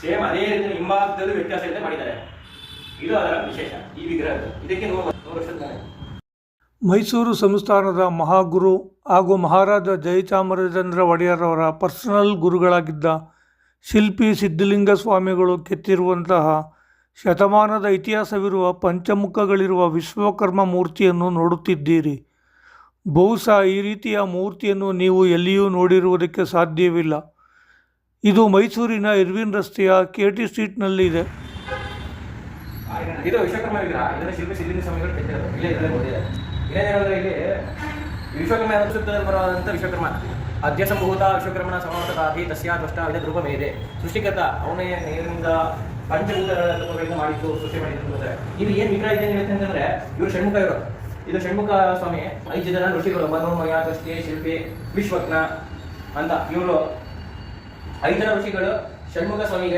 Same ಅದೇ ರೀತಿ ಹಿಂಭಾಗದಲ್ಲೂ ವ್ಯತ್ಯಾಸ ಇಲ್ಲದೆ ಮಾಡಿದ್ದಾರೆ. ಇದು ಅದರ ವಿಶೇಷ, ಈ ವಿಗ್ರಹ ಇದಕ್ಕೆ ನೂರು ನೂರು ವರ್ಷದ ಮೈಸೂರು ಸಂಸ್ಥಾನದ ಮಹಾಗುರು ಹಾಗೂ ಮಹಾರಾಜ ಜಯಚಾಮರಾಜೇಂದ್ರ ಒಡೆಯರವರ ಪರ್ಸನಲ್ ಗುರುಗಳಾಗಿದ್ದ ಶಿಲ್ಪಿ ಸಿದ್ಧಲಿಂಗ ಸ್ವಾಮಿಗಳು ಕೆತ್ತಿರುವಂತಹ ಶತಮಾನದ ಇತಿಹಾಸವಿರುವ ಪಂಚಮುಖಗಳಿರುವ ವಿಶ್ವಕರ್ಮ ಮೂರ್ತಿಯನ್ನು ನೋಡುತ್ತಿದ್ದೀರಿ. ಬಹುಶಃ ಈ ರೀತಿಯ ಮೂರ್ತಿಯನ್ನು ನೀವು ಎಲ್ಲಿಯೂ ನೋಡಿರುವುದಕ್ಕೆ ಸಾಧ್ಯವಿಲ್ಲ. ಇದು ಮೈಸೂರಿನ ಇರ್ವಿನ್ ರಸ್ತೆಯ ಕೆ ಟಿ ಸ್ಟ್ರೀಟ್ನಲ್ಲಿದೆ ಇದು ವಿಶ್ವಕರ್ಮ ವಿಗ್ರಹ ಇದನ್ನ ಶಿಲ್ಪಿ ಸಿದ್ಧಲಿಂಗ ಸ್ವಾಮಿಗಳು ಕೆತ್ತಿರೋದು ಇಲ್ಲೇ ಇದರಲ್ಲಿ ಓದಿದೆ ಏನೇನಂದ್ರೆ ಇಲ್ಲಿ ವಿಶ್ವಕರ್ಮ ಸುತ್ತದಲ್ಲಿ ಬರುವಂತ ವಿಶ್ವಕರ್ಮ. ಅಧ್ಯ ಸಂಭೂತ ವಿಶ್ವಕರ್ಮನ ಸಮಾನತಾಧಿ ತಸ್ಯಾ ದೃಷ್ಟ ವಿಧ ರೂಪ ಇದೆ. ಸೃಷ್ಟಿಕರ್ತ ಅವನೇ ನೀರಿನಿಂದ ಪಂಚಭೂತಗಳ ರೂಪಗಳಿಂದ ಮಾಡಿದ್ದು ಸೃಷ್ಟಿ ಮಾಡಿದ್ದು. ಇದು. ಏನು ವಿಗ್ರಹ ಇದೆ ಅಂತ ಅಂತಂದ್ರೆ, ಇವರು ಷಣ್ಮುಖ ಇವರು. ಇದು ಷಣ್ಮುಖ ಸ್ವಾಮಿ. ಐದು ಜನ ಋಷಿಗಳು, ಮನೋಮಯ, ದೃಷ್ಟಿ, ಶಿಲ್ಪಿ, ವಿಶ್ವಜ್ಞ ಅಂತ ಇವರು ಐದು ಜನ ಋಷಿಗಳು ಷಣ್ಮುಖ ಸ್ವಾಮಿಗೆ